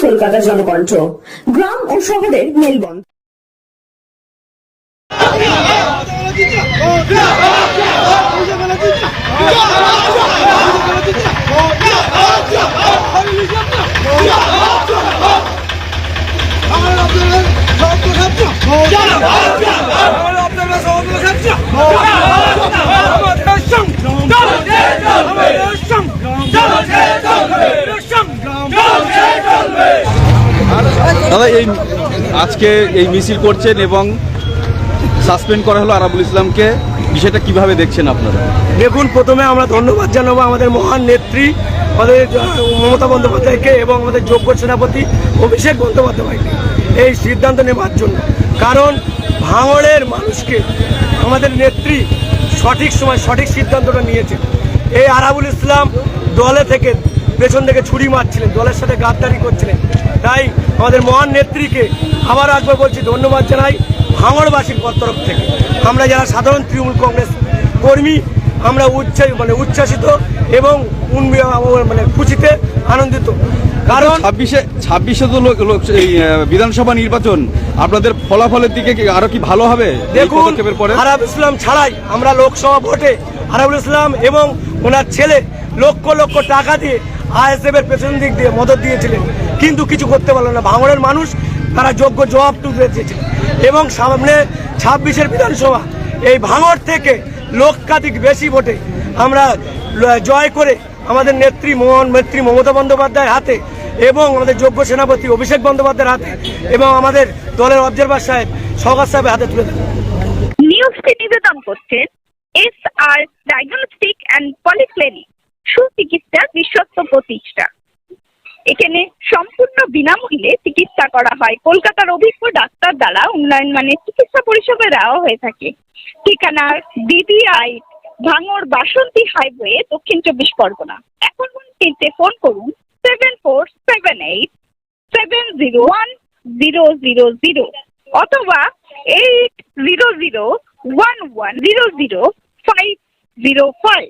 কলকাতা জনকণ্ঠ গ্রাম ও শহরের মেলবন্ধন দাদা, এই আজকে এই মিছিল করছেন এবং সাসপেন্ড করা হলো আরাবুল ইসলামকে, বিষয়টা কীভাবে দেখছেন আপনারা? দেখুন, প্রথমে আমরা ধন্যবাদ জানাব আমাদের মহান নেত্রী, আমাদের মমতা বন্দ্যোপাধ্যায়কে এবং আমাদের যোগ্য সেনাপতি অভিষেক বন্দ্যোপাধ্যায়কে এই সিদ্ধান্ত নেবার জন্য। কারণ ভাঙড়ের মানুষকে আমাদের নেত্রী সঠিক সময় সঠিক সিদ্ধান্তটা নিয়েছেন এই আরাবুল ইসলাম দলে থেকে পেছন থেকে ছুরি মারছিলেন, দলের সাথে গাদ্দারি করছিলেন। তাই আমাদের মহান নেত্রীকে আবার একবার বলছি ধন্যবাদ জানাই ভাঙড়বাসীর তরফ থেকে। আমরা যারা সাধারণ তৃণমূল কংগ্রেস কর্মী আমরা উচ্ছ্বাস মানে উচ্ছ্বাসিত এবং মানে খুশিতে আনন্দিত। কারণ ছাব্বিশে ছাব্বিশে তো লোক বিধানসভা নির্বাচন আপনাদের ফলাফলের দিকে আরও কি ভালো হবে দেখুন আরাব ইসলাম ছাড়াই আমরা লোকসভা ভোটে আরাবুল ইসলাম এবং ওনার ছেলে লক্ষ লক্ষ টাকা দিয়ে আইএসএফ এর পেছন দিক দিয়ে মদত দিয়েছিলেন। কিন্তু কিছু করতে পারল না। ভাঙড়ের মানুষ তারা যোগ্য জবাবটুকু দিয়েছিলেন এবং সামনে ছাব্বিশের বিধানসভা, এই ভাঙড় থেকে লক্ষাধিক বেশি ভোটে আমরা জয় করে আমাদের নেত্রী মোহন, নেত্রী মমতা বন্দ্যোপাধ্যায়ের হাতে এবং আমাদের যোগ্য সেনাপতি অভিষেক বন্দ্যোপাধ্যায়ের হাতে এবং আমাদের দলের অবজারভার সাহেব সৌগাত সাহেবের হাতে তুলে দেব নিউজটি নিবেদন করছেন S R diagnostic and polyclinic সুচিকিৎসার বিশ্বস্ত প্রতিষ্ঠান। এখানে সম্পূর্ণ বিনামূল্যে চিকিৎসা করা হয়। কলকাতার অভিজ্ঞ ডাক্তার দ্বারা উন্নয়ন মানের চিকিৎসা পরিষেবা দেওয়া হয়ে থাকে। ঠিকানা ডিবিআই, ভাঙড় বাসন্তী হাইওয়ে, দক্ষিণ চব্বিশ পরগনা। এখন তিনটে ফোন করুন, seven four seven eight seven zero one zero zero zero অথবা eight zero zero one one zero zero five zero five.